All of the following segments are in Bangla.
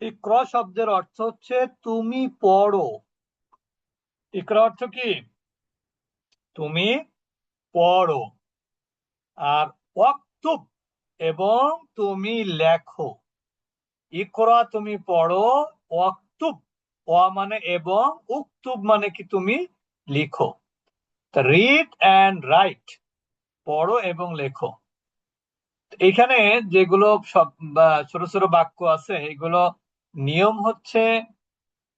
ইকরা শব্দের অর্থ হচ্ছে তুমি পড়ো। ইকরা অর্থ কি? তুমি পড়ো। আর ওয়াক্তুব এবং তুমি লেখো। ইকরা তুমি পড়ো, ওয়াক্তুব। ওয়া মানে এবং উক্তুব মানে কি তুমি লিখো। Read and write. পড়ো এবং লেখো। এখানে যেগুলো সব ছোট ছোট বাক্য আছে এগুলো নিয়ম হচ্ছে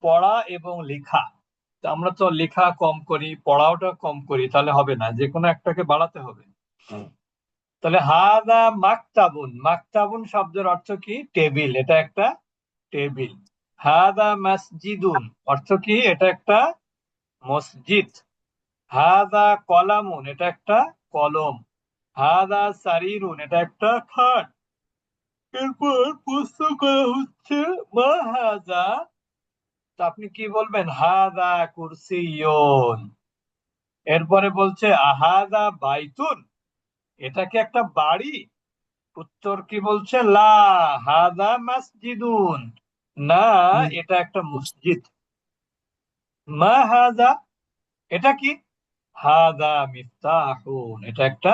পড়া এবং লেখা। আমরা তো লেখা কম করি পড়াওটা কম করি তাহলে হবে না যে কোনো একটাকে বাড়াতে হবে। তাহলে হাদা মাকতাবুন মাকতাবুন শব্দের অর্থ কি? টেবিল এটা একটা টেবিল। হাদা মসজিদুন অর্থ কি? এটা একটা মসজিদ। হাদা কলামুন এটা একটা কলম। হাদা সারিরুন এটা একটা খাট। এরপর প্রশ্ন করা হচ্ছে মা হাজা তা আপনি কি বলবেন? হাদা কুরসিয়ন। এরপরে বলছে আহাদা বাইতুন এটা কি একটা বাড়ি? উত্তর কি বলছে? লা হাদা মসজিদুন না এটা একটা মসজিদ। মা হাদা এটা কি? হাদা মিফতাহুন এটা একটা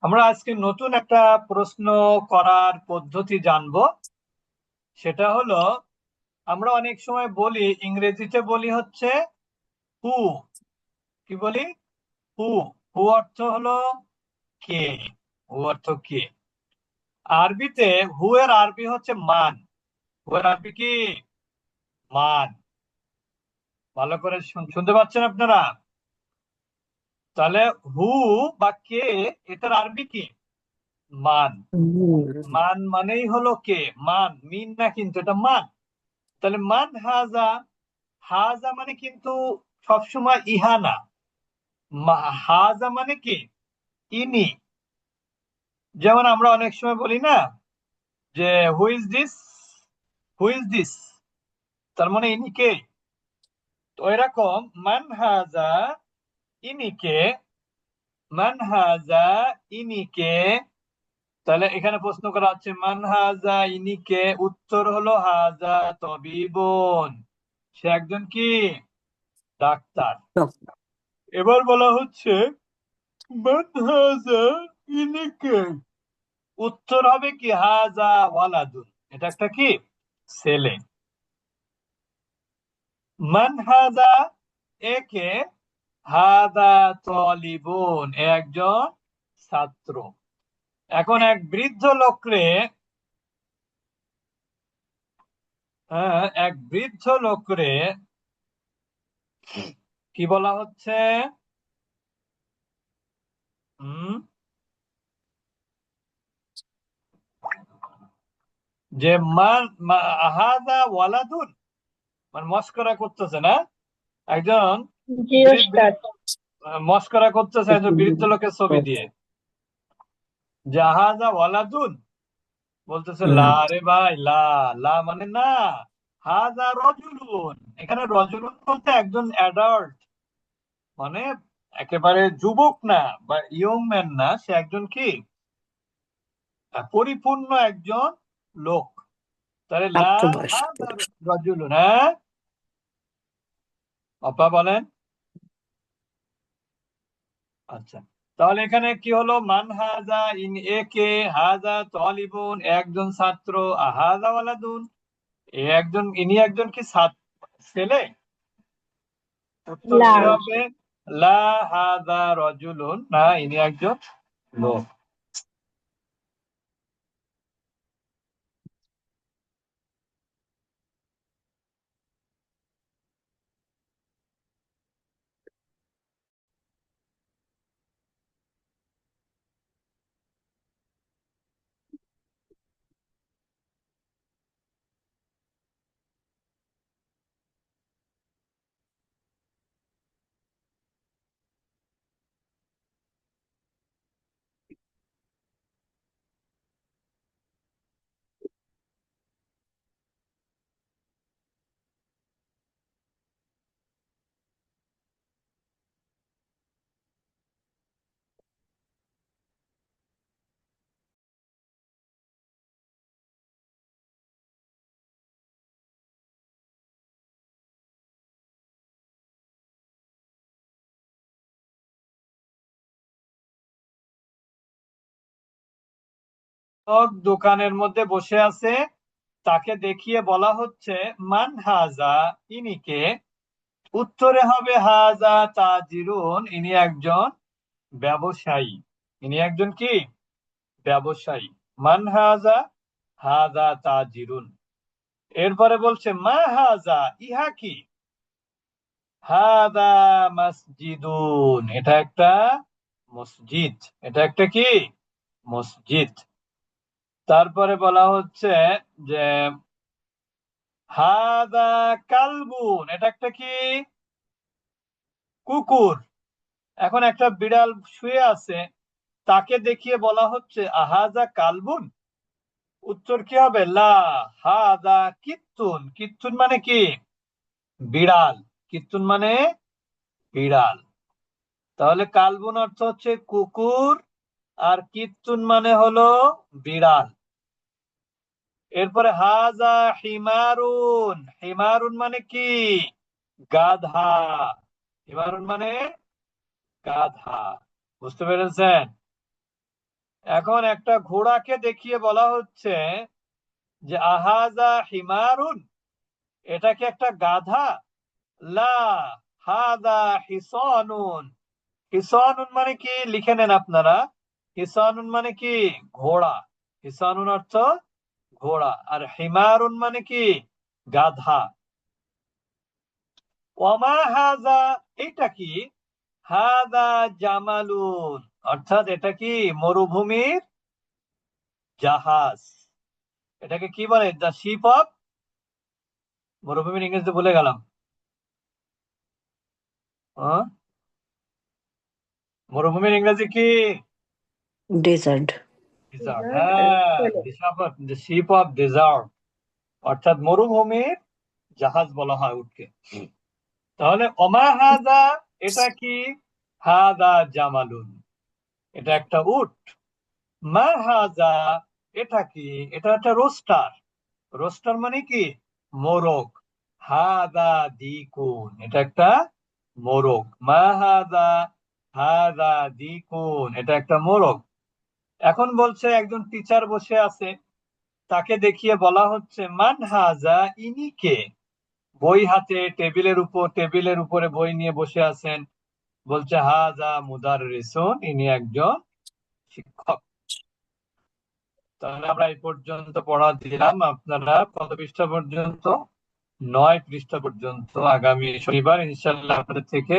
আমরা আজকে নতুন একটা প্রশ্ন করার পদ্ধতি জানব। সেটা হলো, আমরা অনেক সময় বলি, ইংরেজিতে বলি হচ্ছে হু কি বলি? হু হু অর্থ হলো কে? হু অর্থ কে? আরবিতে হু এর আরবি হচ্ছে মান। হু এর আরবি কি? মান। ভালো করে শুন- শুনতে পাচ্ছেন আপনারা? তাহলে হু বা কে এটার আরবি কি? মান। মান মানেই হলো কে? মান মিন না কিন্তু, এটা মান। তাহলে মান হাজা হাজা মানে কিন্তু সবসময় ইহা না হাজা মানে কি? ইনি। যেমন আমরা অনেক সময় বলি না, যে who is this who is this তার মানে ইনি কে? তো এরকম, মান হাজা ইনি কে মান হাজা ইনি কে তাহলে এখানে প্রশ্ন করা হচ্ছে মান হাজা ইনি কে উত্তর হলো হাজা তবিবন সে একজন কি ডাক্তার এবার বলা হচ্ছে মান হাজা ইনি কে উত্তর হবে কি হাজা ওয়ালাদুন এটা একটা কি ছেলে মানহাজা একে হাদা তলিবুন, একজন ছাত্র। এখন এক বৃদ্ধ লোকরে হ্যাঁ এক বৃদ্ধ লোকরে কি বলা হচ্ছে? হুম? যে মান আহাদা ওয়ালাদুন মানে মস্করা করতেছে না? একজন মস্করা করতেছে একজন বৃদ্ধ লোকের ছবি দিয়ে। জাহাজা ওয়ালাদুন বলতেছে লা রে ভাই লা লা মানে না হাজা রজুলুন। এখানে রজুলুন বলতে একজন অ্যাডাল্ট মানে একেবারে যুবক না বা ইয়ং ম্যান না সে একজন কি? পরিপূর্ণ একজন লোক। তাহলে লা রজুলুন হ্যাঁ? আপা বলেন। আচ্ছা। তাহলে এখানে কি হলো? মান হাজা ইন এ কে হাজা তলিবুন একজন ছাত্র আহাজা ওয়ালাদুন। এ একজন ইনি একজন কি ছাত্র ছেলে? উত্তর হবে? লা হাজা রজুলুন না ইনি একজন লোক। দোকানের মধ্যে বসে আছে। তাকে দেখিয়ে বলা হচ্ছে, মান হাজা ইনিকে উত্তরে হবে, হাজা তাজিরুন, ইনি একজন ব্যবসায়ী। ইনি একজন কি? ব্যবসায়ী। মান হাজা হাজা তাজিরুন। এরপরে বলছে, মা হাজা, ইহা কি? হাদা মসজিদুন। এটা একটা মসজিদ। এটা একটা কি? মসজিদ। তারপরে বলা হচ্ছে যে, হাদা কালবুন। এটা একটা কি? কুকুর। এখন একটা বিড়াল শুয়ে আছে, তাকে দেখিয়ে বলা হচ্ছে আহাজা কালবুন? উত্তর কি হবে? লা হাদা কিত্তুন। কিত্তুন মানে কি? বিড়াল। কিত্তুন মানে বিড়াল। তাহলে কালবুন অর্থ হচ্ছে কুকুর, আর কিত্তুন মানে হলো বিড়াল। এরপরে, হাজা হিমারুন হিমারুন মানে কি? গাধা। হিমারুন মানে গাধা। বুঝতে পেরেছেন? এখন একটা ঘোড়াকে দেখিয়ে বলা হচ্ছে যে, আহাজা হিমারুন, এটা কি একটা গাধা? লা হাদা হিসানুন। হিসানুন মানে কি? লিখে নেন আপনারা। হিসানুন মানে কি? ঘোড়া। হিসানুন অর্থ ঘোড়া। আর হিমারুন মানে কি? গাধা। ওমা হাজা এটা কি? হাদা জামালুন। অর্থাৎ এটা কি? মরুভূমির জাহাজ। এটাকে কি বলে? দ্য শিপ অফ মরুভূমির ইংরেজিতে বলে গেলাম? মরুভূমির ইংরেজি কি? Desert the ship of desert অর্থাৎ মরুভূমির জাহাজ বলা হয় উটকে। তাহলে ওমা হাদা এটা কি? হাদা জামালুন। এটা একটা উট। মা হাজা এটা কি? এটা একটা রোস্টার। রোস্টার মানে কি? মোরগ। হাদা দিকুন। এটা একটা মোরগ। মা হাদা হাদা দিকুন। এটা একটা মোরগ। এখন বলছে একজন টিচার বসে আছে, তাকে দেখিয়ে বলা হচ্ছে, মান হাজা ইনি কে? বই হাতে টেবিলের উপর, টেবিলের উপরে বই নিয়ে বসে আছেন। বলছে, হাজা মুদার রেসন ইনি একজন শিক্ষক। তাহলে আমরা এই পর্যন্ত পড়া দিলাম। আপনারা কত পৃষ্ঠা পর্যন্ত? নয় পৃষ্ঠা পর্যন্ত। আগামী শনিবার ইনশাল্লাহ আপনাদের থেকে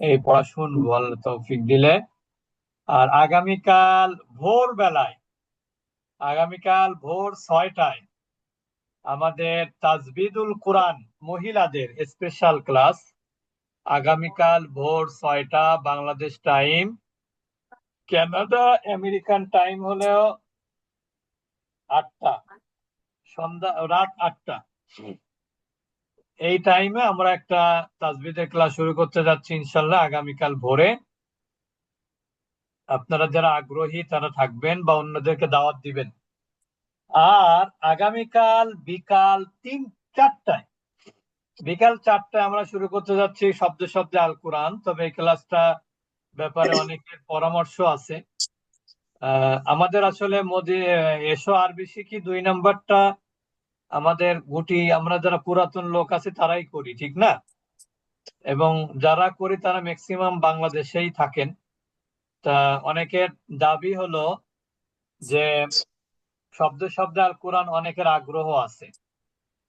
এই পড়া শুনব। আল্লাহ তৌফিক দিলে। আর আগামীকাল ভোর বেলায় আগামীকাল ভোর ছয়টায় আমাদের তাজবিদুল কোরআন মহিলাদের স্পেশাল ক্লাস আগামীকাল ভোর ছয়টা Bangladesh time Canada American time হলেও আটটা সন্ধ্যা রাত আটটা। এই টাইমে আমরা একটা তাজবিদের ক্লাস শুরু করতে যাচ্ছি ইনশাল্লাহ আগামীকাল ভোরে। আপনারা যারা আগ্রহী তারা থাকবেন বা অন্যদেরকে দাওয়াত দিবেন। আর আগামীকাল বিকাল তিন চারটায়, বিকাল চারটায় আমরা শুরু করতে যাচ্ছি শব্দে শব্দে আল কোরআন, তবে এই ক্লাসটা ব্যাপারে অনেকের পরামর্শ আছে। আমাদের আসলে মোদি এসো আরবি শিখি, দুই নাম্বারটা আমাদের গুটি, আমরা যারা পুরাতন লোক আছে তারাই করি, ঠিক না? এবং যারা করি তারা ম্যাক্সিমাম বাংলাদেশেই থাকেন। তা অনেকের দাবি হলো যে শব্দ শব্দে আল কোরআন অনেকের আগ্রহ আছে।